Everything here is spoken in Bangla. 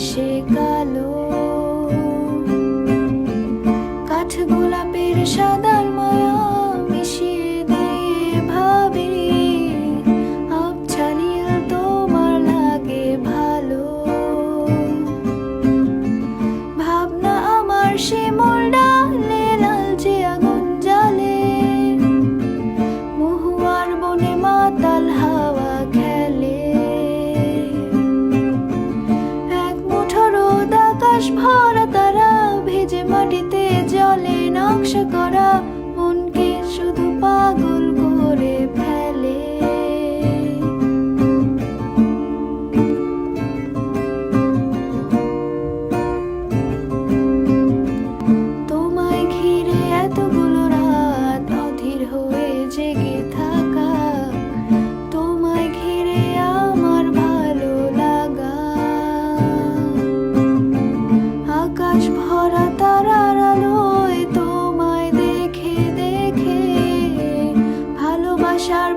সে কালো কাঠ গোলাপের সাদা আকাশ ভরা তারা ভেজে মাটিতে জলে নকশা করা মনকে শুধু ভালোবাসার